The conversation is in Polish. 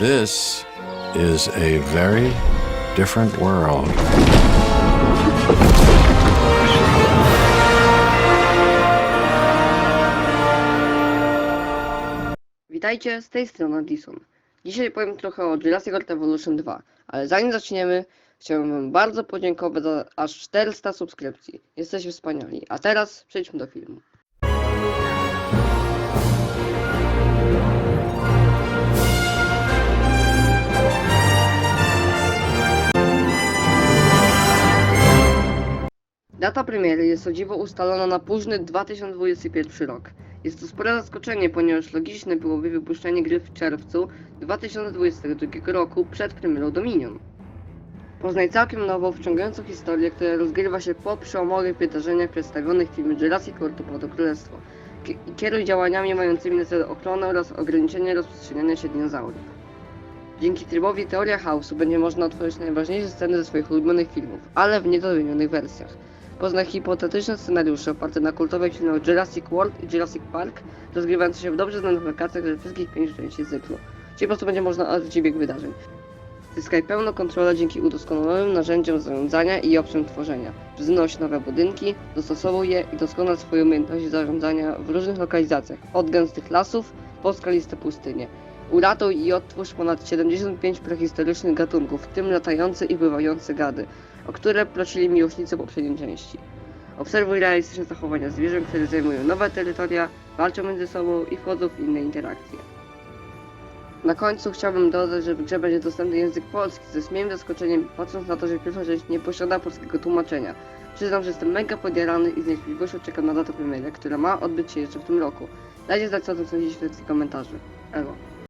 This is a very different world. Witajcie, z tej strony Dison. Dzisiaj powiem trochę o Jurassic World Evolution 2, ale zanim zaczniemy, chciałbym wam bardzo podziękować za aż 400 subskrypcji. Jesteście wspaniali. A teraz przejdźmy do filmu. Data premiery jest o dziwo ustalona na późny 2021 rok. Jest to spore zaskoczenie, ponieważ logiczne byłoby wypuszczenie gry w czerwcu 2022 roku przed premierą Dominion. Poznaj całkiem nową, wciągającą historię, która rozgrywa się po przełomowych wydarzeniach przedstawionych w filmie Jurassic World Upadło Królestwo i kieruj działaniami mającymi na celu ochronę oraz ograniczenie rozprzestrzeniania się dinozaurów. Dzięki trybowi Teoria Chaosu będzie można otworzyć najważniejsze sceny ze swoich ulubionych filmów, ale w niedomienionych wersjach. Poznaj hipotetyczne scenariusze oparte na kultowych filmach Jurassic World i Jurassic Park, rozgrywające się w dobrze znanych lokacjach ze wszystkich pięciu części cyklu. Czyli po prostu będzie można odwrócić bieg wydarzeń. Zyskaj pełną kontrolę dzięki udoskonalonym narzędziom zarządzania i opcjom tworzenia. Wznoś nowe budynki, dostosowuj je i doskonal swoje umiejętności zarządzania w różnych lokalizacjach, od gęstych lasów po skaliste pustynie. Uratuj i odtwórz ponad 75 prehistorycznych gatunków, w tym latające i pływające gady, o które prosili miłośnicy poprzedniej części. Obserwuj realistyczne zachowania zwierząt, które zajmują nowe terytoria, walczą między sobą i wchodzą w inne interakcje. Na końcu chciałbym dodać, że w grze będzie dostępny język polski, ze śmiem zaskoczeniem, patrząc na to, że pierwsza część nie posiada polskiego tłumaczenia. Przyznam, że jestem mega podjarany i z niecierpliwością czekam na datę premiery, która ma odbyć się jeszcze w tym roku. Dajcie znać co o tym sądzicie w sekcji komentarzy. Elo.